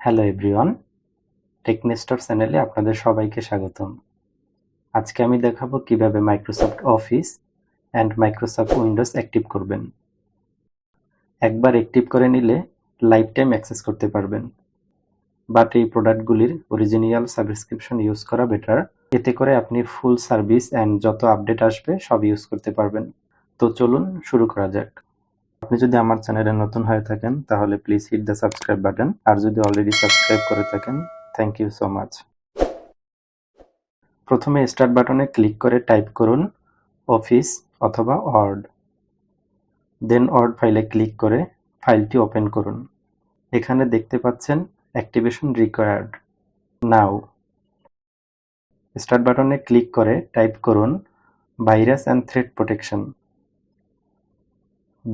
Hello everyone টেকনেস্টর চ্যানেলে আপনাদের সবাইকে স্বাগতম। আজকে আমি দেখাবো কীভাবে Microsoft office and Microsoft windows active করবেন। একবার অ্যাক্টিভ করে নিলে লাইফ টাইম অ্যাক্সেস করতে পারবেন। বাট এই প্রোডাক্টগুলির অরিজিনাল সাবস্ক্রিপশন ইউজ করা বেটার এতে করে আপনি ফুল সার্ভিস অ্যান্ড যত আপডেট আসবে সব ইউজ করতে পারবেন। তো চলুন শুরু করা যাক। আপনি যদি আমার চ্যানেলে নতুন হয়ে থাকেন, তাহলে please hit the subscribe button আর যদি অলরেডি সাবস্ক্রাইব করে থাকেন থ্যাংক ইউ সো মাচ প্রথমে স্টার্ট বাটনে ক্লিক করে টাইপ করুন অফিস অথবা ওয়ার্ড দেন ওয়ার্ড ফাইলে ক্লিক করে ফাইলটি ওপেন করুন। এখানে দেখতে পাচ্ছেন অ্যাক্টিভেশন রিকোয়ার্ড নাও স্টার্ট বাটনে ক্লিক করে টাইপ করুন virus and thread protection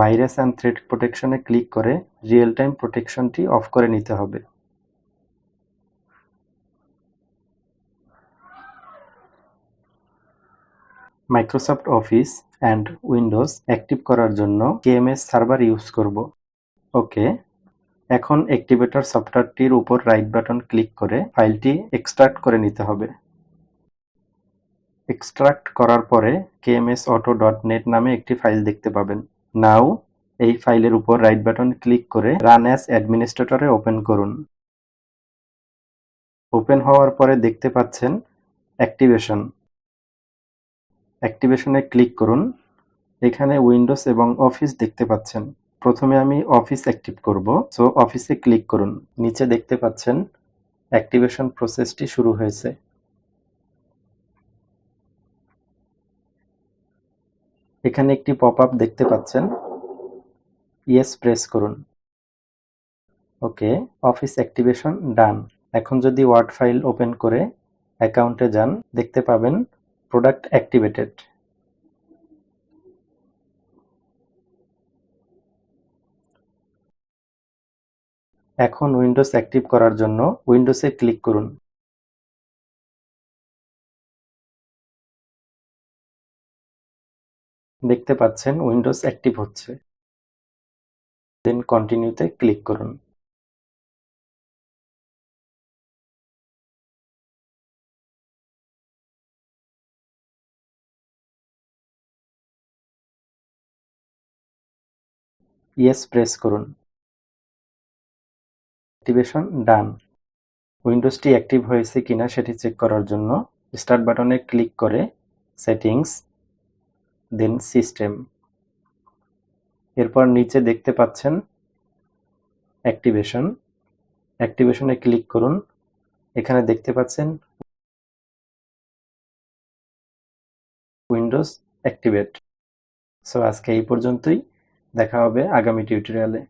virus and thread প্রোটেকশনে click করে রিয়েল টাইম প্রোটেকশনটি অফ করে নিতে হবে। Microsoft office and windows active করার জন্য কেএমএস সার্ভার ইউজ করব। ওকে এখন অ্যাক্টিভেটর সফটওয়্যারটির উপর রাইট বাটন ক্লিক করে ফাইলটি এক্সট্রাক্ট করে নিতে হবে। এক্সট্রাক্ট করার পরে কেএমএস অটো ডট নেট নামে একটি ফাইল দেখতে পাবেন। নাও এই ফাইলের উপর রাইট বাটন ক্লিক করে রান অ্যাস অ্যাডমিনিস্ট্রেটরে ওপেন করুন। ওপেন হওয়ার পরে দেখতে পাচ্ছেন অ্যাক্টিভেশন। অ্যাক্টিভেশনে ক্লিক করুন। এখানে উইন্ডোজ এবং অফিস দেখতে পাচ্ছেন। প্রথমে আমি অফিস অ্যাক্টিভ করব। সো, অফিসে ক্লিক করুন। নিচে দেখতে পাচ্ছেন অ্যাক্টিভেশন প্রসেসটি শুরু হয়েছে। এখানে একটি পপ আপ দেখতে পাচ্ছেন। ইয়েস প্রেস করুন। ওকে অফিস অ্যাক্টিভেশন ডান এখন যদি ওয়ার্ড ফাইল ওপেন করে অ্যাকাউন্টে যান, দেখতে পাবেন প্রোডাক্ট অ্যাক্টিভেটেড এখন উইন্ডোজ অ্যাক্টিভ করার জন্য উইন্ডোজে ক্লিক করুন। দেখতে পাচ্ছেন উইন্ডোজ অ্যাক্টিভ হচ্ছে। দেন কন্টিনিউতে ক্লিক করুন। ইয়েস প্রেস করুন। অ্যাক্টিভেশন ডান উইন্ডোজটি অ্যাক্টিভ হয়েছে কিনা সেটি চেক করার জন্য স্টার্ট বাটনে ক্লিক করে সেটিংস দেন সিস্টেম। এরপর নিচে দেখতে পাচ্ছেন অ্যাক্টিভেশন। অ্যাক্টিভেশনে ক্লিক করুন। এখানে দেখতে পাচ্ছেন উইন্ডোজ অ্যাক্টিভেট। সো আজকে এই পর্যন্তই। দেখা হবে আগামী টিউটোরিয়ালে।